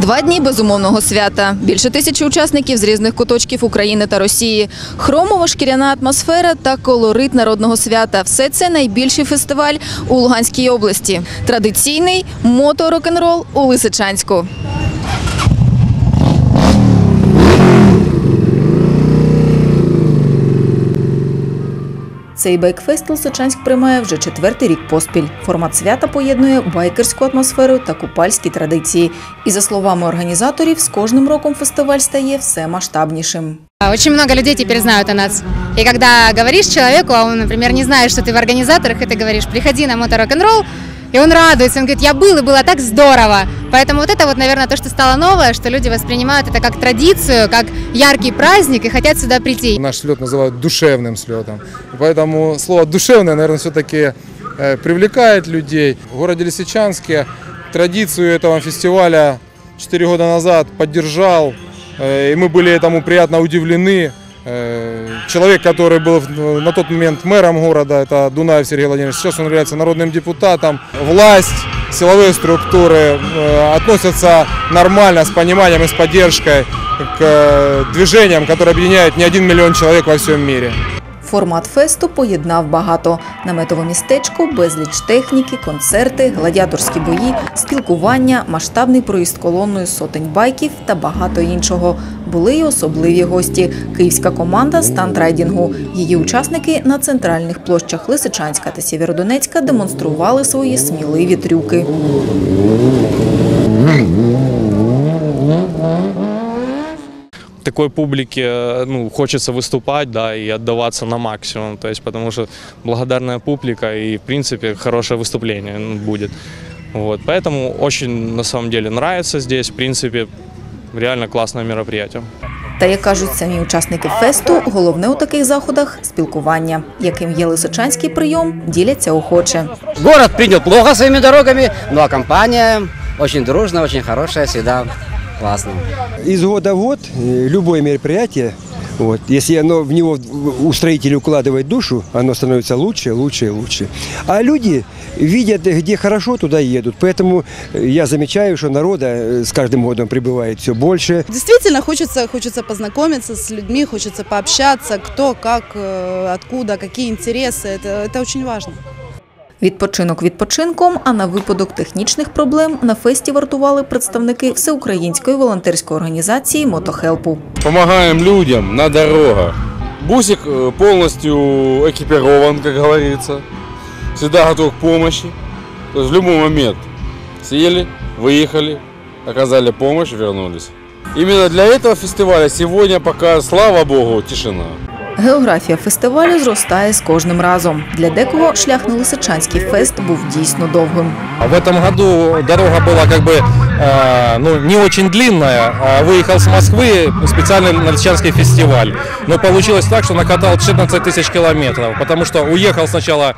Два дні безумовного свята. Більше тисячі учасників з різних куточків України та Росії. Хромова шкіряна атмосфера та колорит народного свята. Все це найбільший фестиваль у Луганській області. Традиційний мото-рок-н-рол у Лисичанську. Цей байкфест Лисичанськ приймає вже четвертий рік поспіль. Формат свята поєднує байкерську атмосферу та купальські традиції. І за словами організаторів, з кожним роком фестиваль стає все масштабнішим. Очень много людей теперь знают о нас. И когда говоришь человеку, а он, например, не знает, что ты в организаторах, и ты говоришь, приходи на мото рок-н-ролл, и он радуется, он говорит, я был, и было так здорово. Поэтому вот это вот, наверное, то, что стало новое, что люди воспринимают это как традицию, как яркий праздник и хотят сюда прийти. Наш слет называют душевным слетом. Поэтому слово душевное, наверное, все-таки привлекает людей. В городе Лисичанске традицию этого фестиваля 4 года назад поддержал, э, и мы были этому приятно удивлены. Э, Человек, который был в- на тот момент мэром города, это Дунаев Сергей Владимирович, сейчас он является народным депутатом. Власть, силовые структуры э, относятся нормально, с пониманием и с поддержкой к э, движениям, которые объединяют не один миллион человек во всем мире. Формат фесту поєднав багато наметове містечко, безліч техніки, концерти, гладіаторські бої, спілкування, масштабний проїзд колоною сотень байків та багато іншого. Були й особливі гості. Київська команда стандрайдінгу. Її учасники на центральних площах Лисичанська та Сєвєродонецька демонстрували свої сміливі трюки. такой публике э, ну, хочется выступать, да, и отдаваться на максимум, то есть потому что благодарная публика и, в принципе, хорошее выступление ну, будет. Вот, поэтому очень, на самом деле, нравится здесь, в принципе, реально классное мероприятие. Та як кажуть самі учасники фесту, головне у таких заходах спілкування, яким є лисичанський прийом, діляться охоче. Город принял плохо своими дорогами, но компания очень дружная, очень хорошая, всегда Классно. Из года в год э, любое мероприятие, вот, если оно в него устроитель укладывает душу, оно становится лучше, лучше и лучше. А люди видят, где хорошо, туда едут. Поэтому э, я замечаю, что народа э, с каждым годом прибывает все больше. Действительно, хочется, хочется познакомиться с людьми, хочется пообщаться, кто, как, э, откуда, какие интересы. Это, это очень важно. Відпочинок відпочинком, а на випадок технічних проблем на фесті вартували представники всеукраїнської волонтерської організації Мотохелпу. помогаем людям на дорогах. Бусик э, полностью экипирован, как говорится. Всегда готов к помощи. То есть в любой момент сели, выехали, оказали помощь, вернулись. Именно для этого фестиваля сегодня пока, слава богу, тишина. Географія фестивалю зростає з кожним разом. Для декого шлях на Лисичанський фест був дійсно довгим. В этом году дорога была как бы э, ну, не очень длинная. А Выехал с Москвы специально на Лисичанский фестиваль. Но получилось так, что накатал 14 тысяч километров. Потому что уехал сначала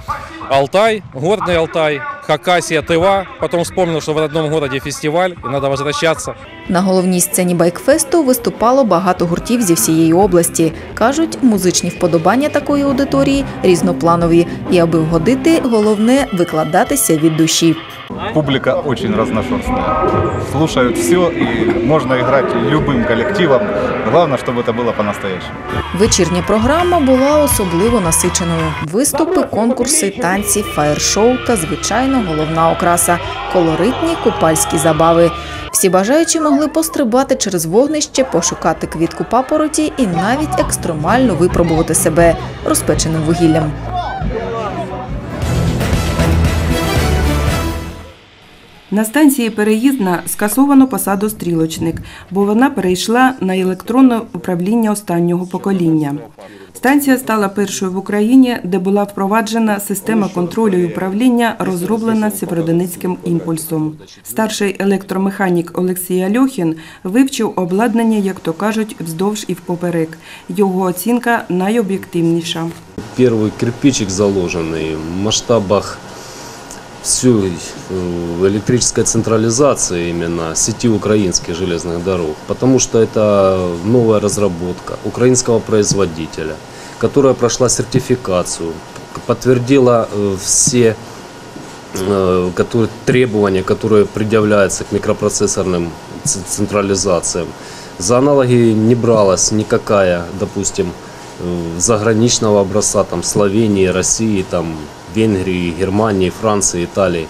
Алтай, горный Алтай, Хакасия, Тыва. Потом вспомнил, что в родном городе фестиваль и надо возвращаться. На головній сцені байкфесту виступало багато гуртів зі всієї області. Кажуть, музичні вподобання такої аудиторії різнопланові. І аби вгодити, головне викладатися від душі. Публика очень разношерстная. Слушают все, и можно играть любым коллективом. Главное, чтобы это было по-настоящему. Вечірня програма була особливо насиченою. Виступи, конкурси, танці, фаєр-шоу та, звичайно, головна окраса колоритні купальські забави. Всі бажаючі могли пострибати через вогнище, пошукати квітку папороті і навіть екстремально випробувати себе розпеченим вугіллям. На станції Переїзна скасовано посаду стрілочник, бо вона перейшла на електронне управління останнього покоління. Станція стала першою в Україні, де була впроваджена система контролю і управління, розроблена Сєвєродонецьким імпульсом. Старший електромеханік Олексій Альохін вивчив обладнання, як то кажуть, вздовж і впоперек. Його оцінка найоб'єктивніша. Первый кирпичик заложенный в масштабах всей э, электрической централизации именно сети украинских железных дорог, потому что это новая разработка украинского производителя, которая прошла сертификацию, подтвердила э, все э, которые, требования, которые предъявляются к микропроцессорным ц- централизациям. За аналоги не бралась никакая, допустим, э, заграничного образца, там, Словении, России, там, Венгрии, Германии, Франции, Италии.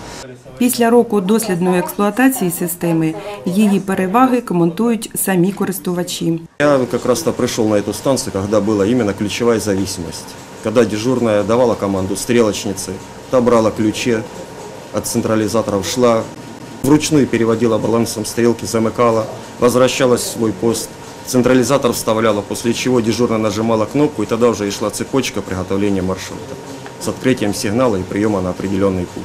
Після року дослідної експлуатації системи її переваги коментують самі користувачі. Я как раз-то пришел на эту станцию, когда была именно ключевая зависимость. Когда дежурная давала команду стрелочнице, та брала ключи от централизаторов, шла, вручную переводила балансом стрелки, замыкала, возвращалась в свой пост. Централизатор вставляла, после чего дежурная нажимала кнопку, и тогда уже и шла цепочка приготовления маршрута С открытием сигнала и приема на определенный путь.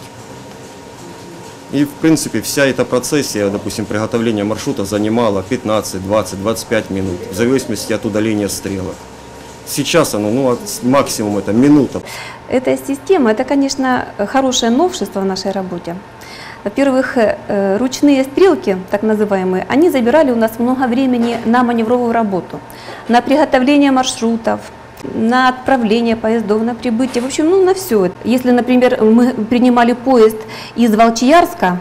И, в принципе, вся эта процессия, допустим, приготовления маршрута занимала 15, 20, 25 минут, в зависимости от удаления стрелок. Сейчас оно, ну, максимум это минута. Эта система, это, конечно, хорошее новшество в нашей работе. Во-первых, э, ручные стрелки, так называемые, они забирали у нас много времени на маневровую работу, на приготовление маршрутов, на отправление поездов, на прибытие, в общем, ну, на все. Если, например, мы принимали поезд из Волчиярска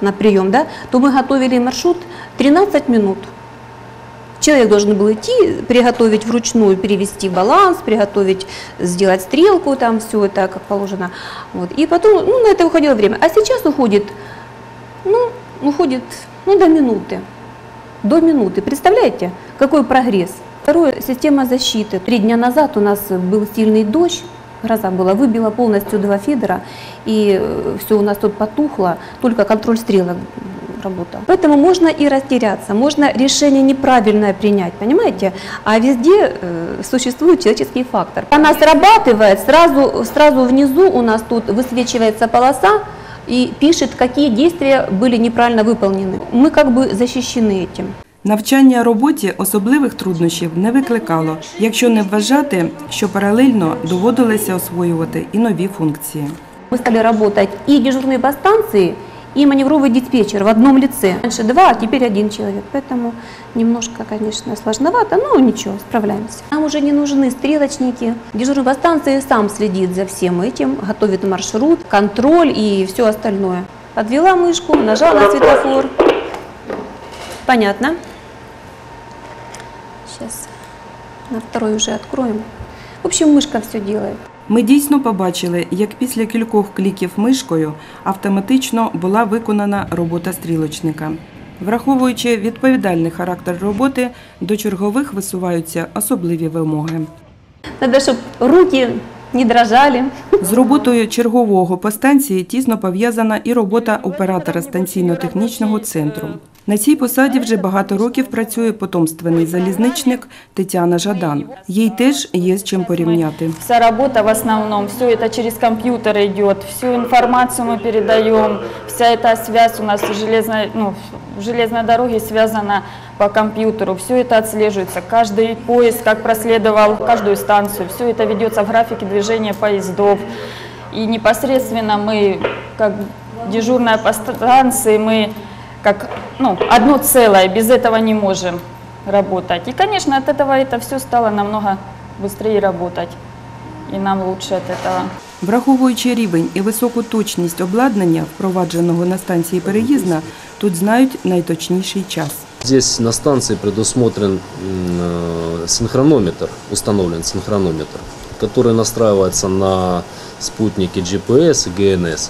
на прием, да, то мы готовили маршрут 13 минут. Человек должен был идти, приготовить вручную, перевести баланс, приготовить, сделать стрелку, там все это как положено. Вот. И потом, ну, на это уходило время. А сейчас уходит, ну, уходит, ну, до минуты. До минуты. Представляете, какой прогресс? Второе, система защиты. Три дня назад у нас был сильный дождь, гроза была, выбила полностью два фидера, и все у нас тут потухло, только контроль стрелок работал. Поэтому можно и растеряться, можно решение неправильное принять, понимаете? А везде э, существует человеческий фактор. Она срабатывает, сразу, сразу внизу у нас тут высвечивается полоса, и пишет, какие действия были неправильно выполнены. Мы как бы защищены этим. Навчання роботі особливих труднощів не викликало, якщо не вважати, що паралельно доводилося освоювати і нові функції. Мы стали работать и дежурные по станции, и маневровый диспетчер в одном лице. Раньше два, а теперь один человек. Поэтому немножко, конечно, сложновато, но ничего, справляемся. Нам уже не нужны стрелочники. Дежурный по станции сам следит за всем этим, готовит маршрут, контроль и все остальное. Подвела мышку, нажала на светофор. Понятно. Сейчас на второй уже откроем. В общем, мышка все делает. Ми дійсно побачили, як після кількох кліків мишкою автоматично була виконана робота стрілочника. Враховуючи відповідальний характер роботи, до чергових висуваються особливі вимоги. Надо, чтобы руки не дрожали. З роботою чергового по станції тісно пов'язана і робота оператора станційно-технічного центру. На цій посаді вже багато років працює потомственний залізничник Тетяна Жадан. Їй теж є з чим порівняти. Вся работа в основном, все это через компьютер идет, всю информацию мы передаем, вся эта связь у нас в железной, ну, в железной дороге связана по компьютеру, все это отслеживается, каждый поезд, как проследовал каждую станцию, все это ведется в графике движения поездов. И непосредственно мы, как дежурная по станции, мы как ну, одно целое, без этого не можем работать. И, конечно, от этого это все стало намного быстрее работать. И нам лучше от этого. Враховуючи рівень і високу точність обладнання, впровадженого на станції переїзна, тут знають найточніший час. Здесь на станции предусмотрен м, э, синхронометр, установлен синхронометр, который настраивается на спутники GPS и GNS.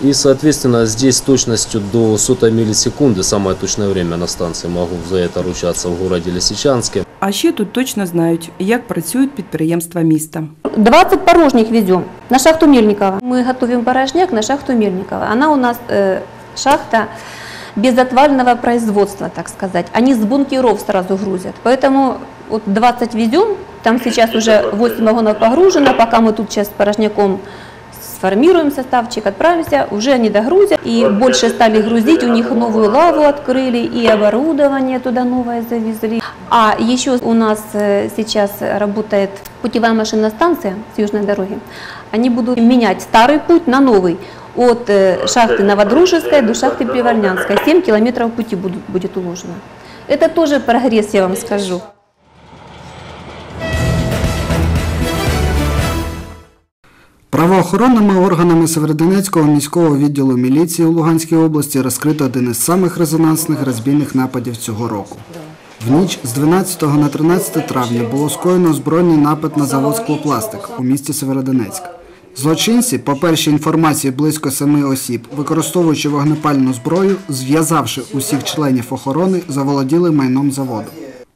И, соответственно, здесь с точностью до сотой миллисекунды, самое точное время на станции, могу за это ручаться в городе Лисичанске. А ще тут точно знають, як працюють підприємства міста. 20 порожних везем на шахту Мельникова. Мы готовим порожняк на шахту Мельникова. Она у нас э, шахта безотвального производства, так сказать. Они с бункеров сразу грузят. Поэтому вот 20 везем, там сейчас уже 8 вагонов погружено, пока мы тут сейчас с порожняком сформируем составчик, отправимся, уже они догрузят. И больше стали грузить, у них новую лаву открыли, и оборудование туда новое завезли. А еще у нас э, сейчас работает путевая машинная станция с южной дороги. Они будут менять старый путь на новый. От э, шахты Новодружеской до шахты Привольнянской. 7 километров пути будет уложено. Это тоже прогресс, я вам скажу. Правоохоронними органами Северодонецького міського відділу міліції у Луганській області розкрито один із самих резонансних розбійних нападів цього року. В ніч з 12 на 13 травня було скоєно збройний напад на завод «Склопластик» у місті Северодонецьк. Злочинці, по першій інформації близько семи осіб, використовуючи вогнепальну зброю, зв'язавши усіх членів охорони, заволоділи майном заводу.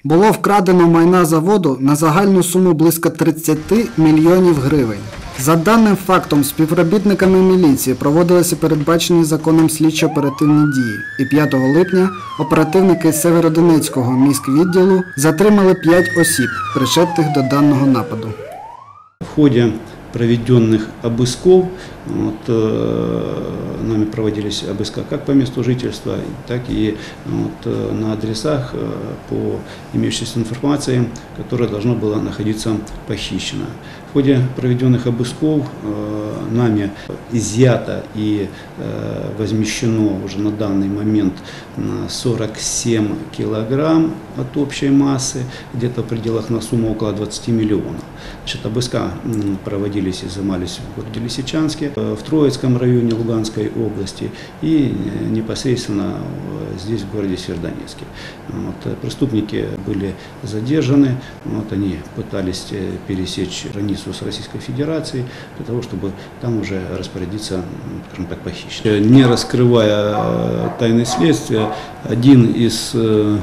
Було вкрадено майна заводу на загальну суму близько 30 мільйонів гривень. За даним фактом, співробітниками міліції проводилися передбачені законом слідчо-оперативні дії. І 5 липня оперативники Северодонецького міськвідділу затримали 5 осіб, причетних до даного нападу. В ході проведених обысков, вот, э, нами проводились обыска как по месту жительства, так и вот, э, на адресах э, по имеющейся информации, которая должна была находиться похищена. В ходе проведенных обысков э, нами изъято и э, возмещено уже на данный момент на 47 килограмм от общей массы, где-то в пределах на сумму около 20 миллионов. Значит, обыска проводились изымались в городе Лисичанске, в Троицком районе Луганской области и э, непосредственно э, здесь, в городе Севердонецке. Вот, э, преступники были задержаны, вот, они пытались э, пересечь границу с Российской Федерацией для того, чтобы там уже распорядиться, скажем так, похищенным. Не раскрывая э, тайны следствия, один из э,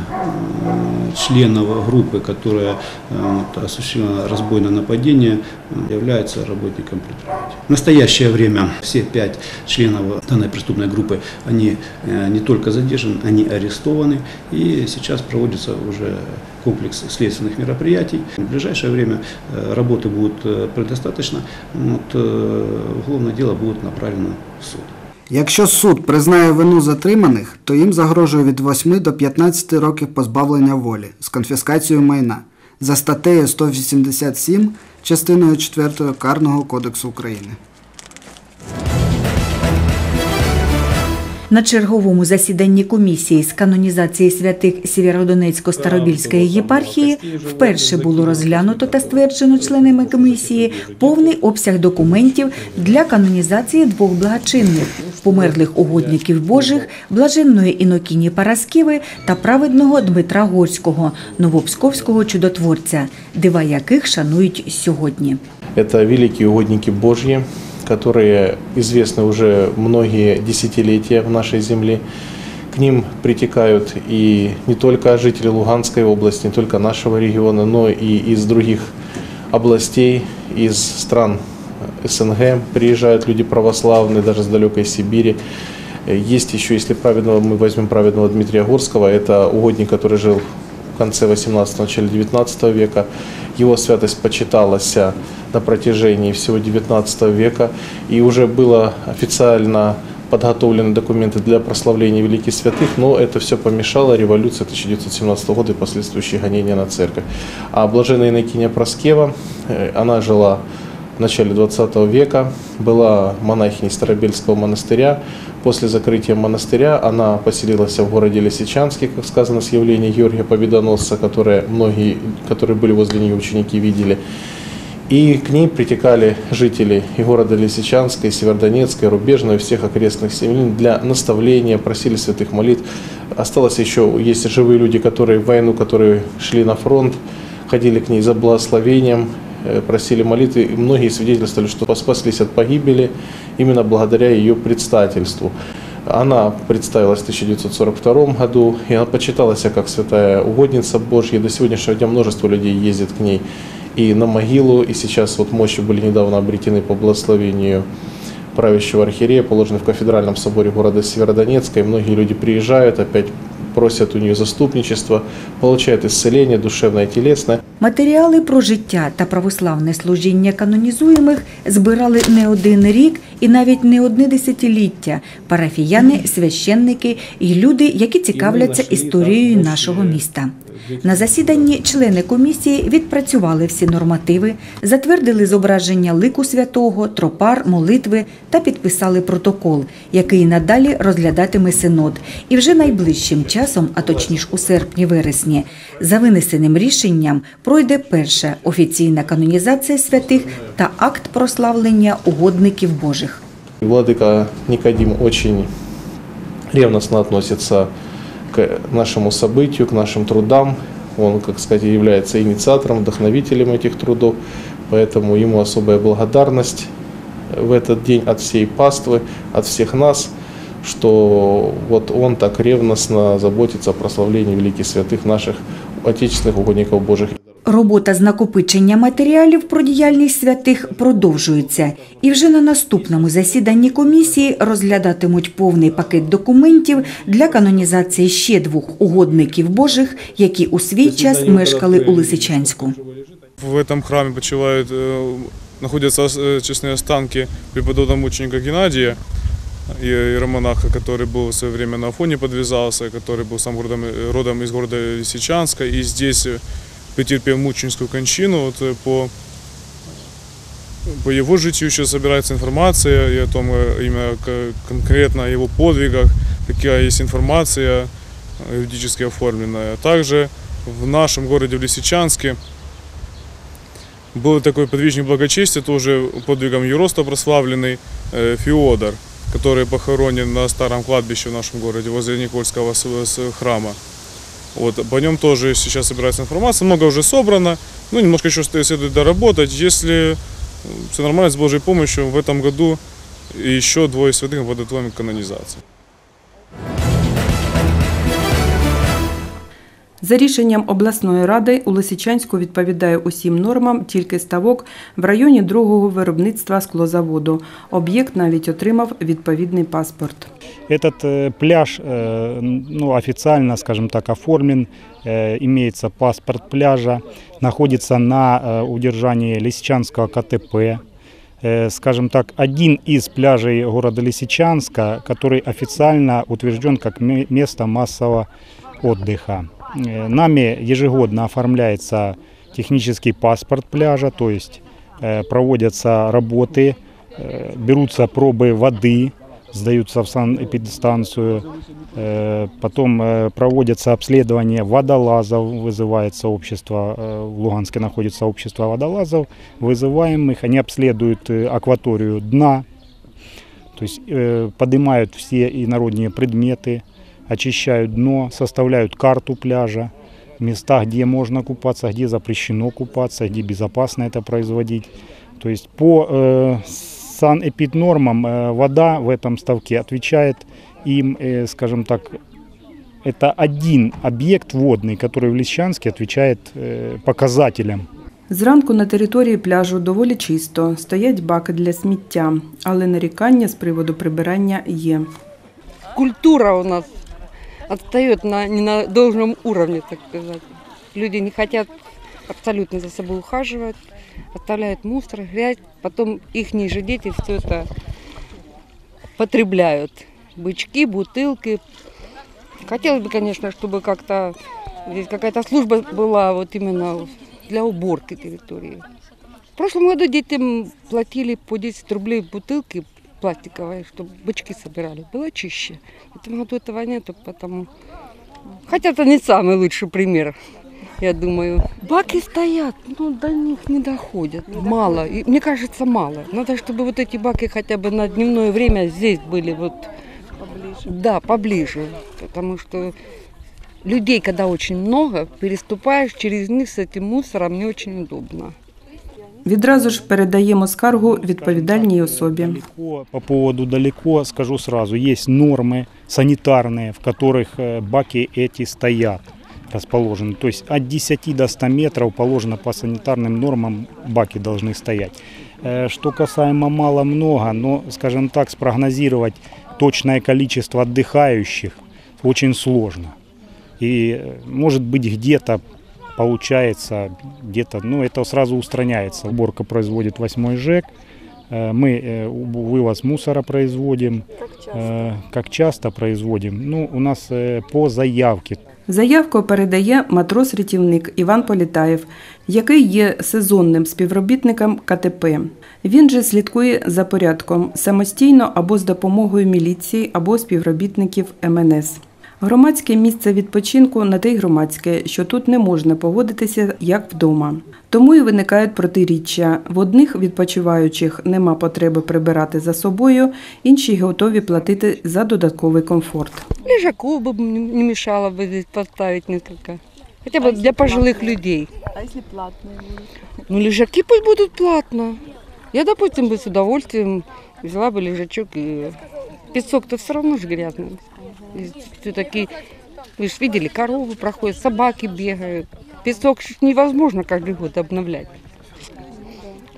э, членов группы, которая э, вот, осуществила разбойное нападение, э, является работником предприятия. В настоящее время все пять членов данной преступной группы, они э, не только задержаны, они арестованы. И сейчас проводится уже комплекс следственных мероприятий. В ближайшее время э, работы будет э, предостаточно. Вот, э, уголовное дело будет направлено в суд. Якщо суд признає вину затриманих, то їм загрожує від 8 до 15 років позбавлення волі з конфіскацією майна за статтею 187 частиною 4 Карного кодексу України. На черговому засіданні комісії з канонізації святих Сєвєродонецько-Старобільської єпархії вперше було розглянуто та стверджено членами комісії повний обсяг документів для канонізації двох благочинних померлих угодників Божих, блаженної Інокіні Парасківи та праведного Дмитра Горського, новопсковського чудотворця, дива яких шанують сьогодні. Это великие угодники Божьи, которые известны уже многие десятилетия в нашей земле. К ним притекают и не только жители Луганской области, не только нашего региона, но и из других областей, из стран СНГ приезжают люди православные, даже с далекой Сибири. Есть еще, если праведного, мы возьмем праведного Дмитрия Горского, это угодник, который жил конце 18 начале 19 века. Его святость почиталась на протяжении всего 19 века. И уже было официально подготовлены документы для прославления великих святых, но это все помешало революции 1917 года и последующие гонения на церковь. А блаженная Иннокения Проскева, э, она жила в начале 20 века, была монахиней Старобельского монастыря. После закрытия монастыря она поселилась в городе Лисичанске, как сказано с явления Георгия Победоносца, которые многие, которые были возле нее ученики, видели. И к ней притекали жители и города Лисичанска, и Северодонецка, и Рубежного, и всех окрестных селений для наставления, просили святых молитв. Осталось еще, есть живые люди, которые в войну, которые шли на фронт, ходили к ней за благословением, просили молитвы. И многие свидетельствовали, что спаслись от погибели именно благодаря ее предстательству. Она представилась в 1942 году, и она почиталась как святая угодница Божья. До сегодняшнего дня множество людей ездит к ней и на могилу, и сейчас вот мощи были недавно обретены по благословению правящего архиерея, положены в кафедральном соборе города Северодонецка, и многие люди приезжают, опять просят у нее заступничество, получают исцеление душевное телесное. Матеріали про життя та православне служіння канонізуємих збирали не один рік і навіть не одне десятиліття парафіяни, священники і люди, які цікавляться історією нашого міста. На засіданні члени комісії відпрацювали всі нормативи, затвердили зображення лику святого, тропар, молитви та підписали протокол, який надалі розглядатиме синод, і вже найближчим часом часом, а точніше у серпні-вересні, за винесеним рішенням пройде перша офіційна канонізація святих та акт прославлення угодників Божих. Владыка Никодим очень ревностно относится к нашему событию, к нашим трудам. Он, как сказать, является инициатором, вдохновителем этих трудов, поэтому ему особая благодарность в этот день от всей паствы, от всех нас, что вот он так ревностно заботится о прославлении великих святых наших отечественных угодников Божьих. Робота з накопичення матеріалів про діяльність святих продовжується, і вже на наступному засіданні комісії розглядатимуть повний пакет документів для канонізації ще двох угодників Божих, які у свій час мешкали у Лисичанську. В этом храме почивают, э, находятся э, честные останки преподобного мученика Геннадия, и- иеромонаха, который был в свое время на Афоне подвязался, который был сам родом, родом из города Лисичанска, и здесь э, претерпел мученическую кончину. Вот э, по, по его житию еще собирается информация и о том, э, именно к- конкретно о его подвигах, какая есть информация э, юридически оформленная. Также в нашем городе в Лисичанске был такой подвижник благочестия, тоже подвигом Юроста прославленный э, Феодор, который похоронен на старом кладбище в нашем городе, возле Никольского с- с храма. Вот, по нем тоже сейчас собирается информация, много уже собрано, ну, немножко еще стоит- следует доработать. Если все нормально, с Божьей помощью, в этом году еще двое святых подготовим к канонизации. За рішенням обласної ради у Лисичанську відповідає усім нормам тільки ставок в районі другого виробництва склозаводу. Об'єкт навіть отримав відповідний паспорт. Этот э, пляж э, ну, официально, скажем так, оформлен, э, имеется паспорт пляжа, находится на э, удержании Лисичанского КТП. Э, Скажем так, один из пляжей города Лисичанска, который официально утвержден как ме- место массового отдыха. Э, Нами ежегодно оформляется технический паспорт пляжа, то есть э, проводятся работы, э, берутся пробы воды, сдаются в санэпидстанцию, э, потом э, проводятся обследования водолазов, вызывается общество, э, в Луганске находится общество водолазов, вызываемых, они обследуют э, акваторию дна, то есть э, поднимают все инородние предметы, очищают дно, составляют карту пляжа, места, где можно купаться, где запрещено купаться, где безопасно это производить. То есть по э, санэпиднормам э, вода в этом ставке отвечает им, э, скажем так, это один объект водный, который в Лисичанске отвечает э, показателям Зранку на території пляжу доволі чисто, стоять баки для сміття, але нарікання з приводу прибирання є. культура у нас отстает на, не на должном уровне, так сказать. Люди не хотят абсолютно за собой ухаживать, оставляют мусор, грязь, потом их же дети все это потребляют. Бычки, бутылки. Хотелось бы, конечно, чтобы как-то здесь какая-то служба была вот именно для уборки территории. В прошлом году детям платили по 10 рублей бутылки пластиковые, чтобы бычки собирали. Было чище. В этом году этого нету, потому... Хотя это не самый лучший пример, я думаю. Баки стоят, но до них не доходят. мало. И, мне кажется, мало. Надо, чтобы вот эти баки хотя бы на дневное время здесь были вот... Поближе. Да, поближе. Потому что людей, когда очень много, переступаешь через них с этим мусором, не очень удобно. Відразу ж передаємо скаргу відповідальній особі. По поводу далеко скажу сразу, есть нормы санитарные, в которых э, баки эти стоят, расположены. То есть от 10 до 100 метров положено по санитарным нормам баки должны стоять. Э, Что касаемо мало-много, но, скажем так, спрогнозировать точное количество отдыхающих очень сложно. И э, может быть где-то получается, где-то, ну это сразу устраняется. Уборка производит восьмой ЖЭК, Э, мы э, уб- вывоз мусора производим. Э, Как часто производим? Ну, у нас э, по заявке. Заявку передає матрос-рятівник Іван Політаєв, який є сезонним співробітником КТП. Він же слідкує за порядком самостійно або з допомогою міліції або співробітників МНС. Громадське місце відпочинку на те й громадське, що тут не можна поводитися як вдома. Тому і виникають протиріччя. В одних відпочиваючих нема потреби прибирати за собою, інші готові платити за додатковий комфорт. Лежаков бы не не мешало бы здесь поставить несколько. Хотя бы для пожилых людей. А если платные будут? Ну, лежаки пусть будут платно. Я, допустим, бы с удовольствием взяла бы лежачок и песок-то все равно же грязный. Все-таки, вы же видели, коровы проходят, собаки бегают. Песок невозможно каждый год обновлять.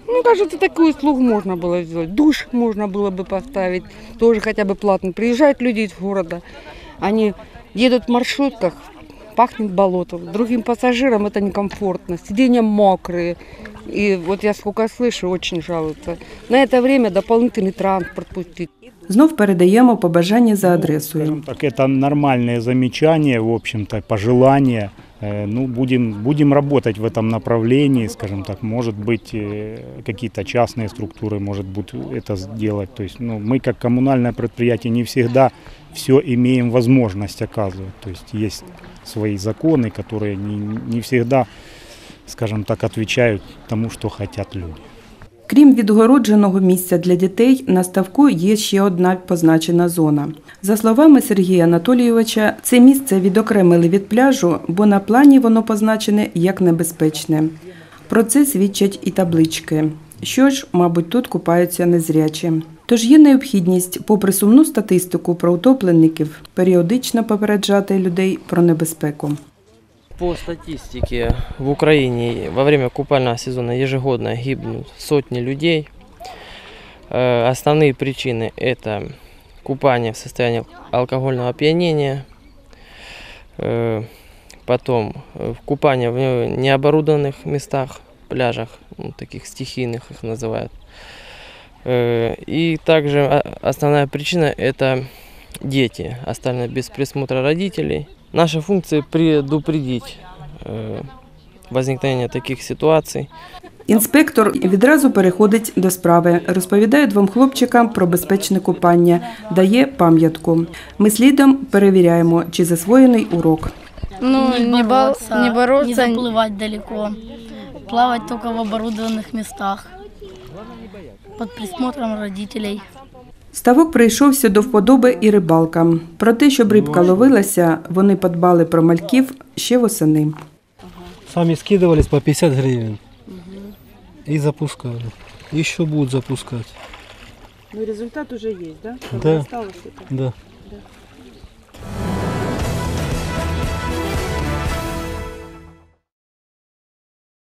Ну, кажется, такую услугу можно было сделать. Душ можно было бы поставить, тоже хотя бы платный. Приезжают люди из города, они едут в маршрутках, пахнет болотом. Другим пассажирам это некомфортно, сиденья мокрые. И вот я сколько слышу, очень жалуются. На это время дополнительный транспорт пустить. Знов передаємо побажання за адресою. Так это нормальные замечания, в общем-то, пожелания. Э, Ну, будем, будем работать в этом направлении, скажем так, может быть, э, какие-то частные структуры, может быть, это сделать. То есть, ну, мы как коммунальное предприятие не всегда все имеем возможность оказывать. То есть, есть свои законы, которые не, не всегда, скажем так, отвечают тому, что хотят люди. Крім відгородженого місця для дітей, на ставку є ще одна позначена зона. За словами Сергія Анатолійовича, це місце відокремили від пляжу, бо на плані воно позначене як небезпечне. Про це свідчать і таблички. Що ж, мабуть, тут купаються незрячі. Тож є необхідність, попри сумну статистику про утопленників, періодично попереджати людей про небезпеку. По статистике в Украине во время купального сезона ежегодно гибнут сотни людей. Э, Основные причины это купание в состоянии алкогольного опьянения, э, потом э, купание в необорудованных местах, пляжах, ну, таких стихийных их называют. Э, И также а, основная причина это дети, остальные без присмотра родителей. Наша функция предупредить э, возникновение таких ситуаций. Інспектор відразу переходить до справи, розповідає двом хлопчикам про безпечне купання, дає пам'ятку. Ми слідом перевіряємо, чи засвоєний урок. Ну, не, бо- не бороться. не заплывать далеко, плавать только в оборудованных местах, под присмотром родителей. Ставок прийшовся до вподоби і рибалкам. Про те, щоб рибка ловилася, вони подбали про мальків ще восени. Сами скидывались по 50 гривен и запускали. Еще будут запускать. Ну, результат уже є, да? Да. Да.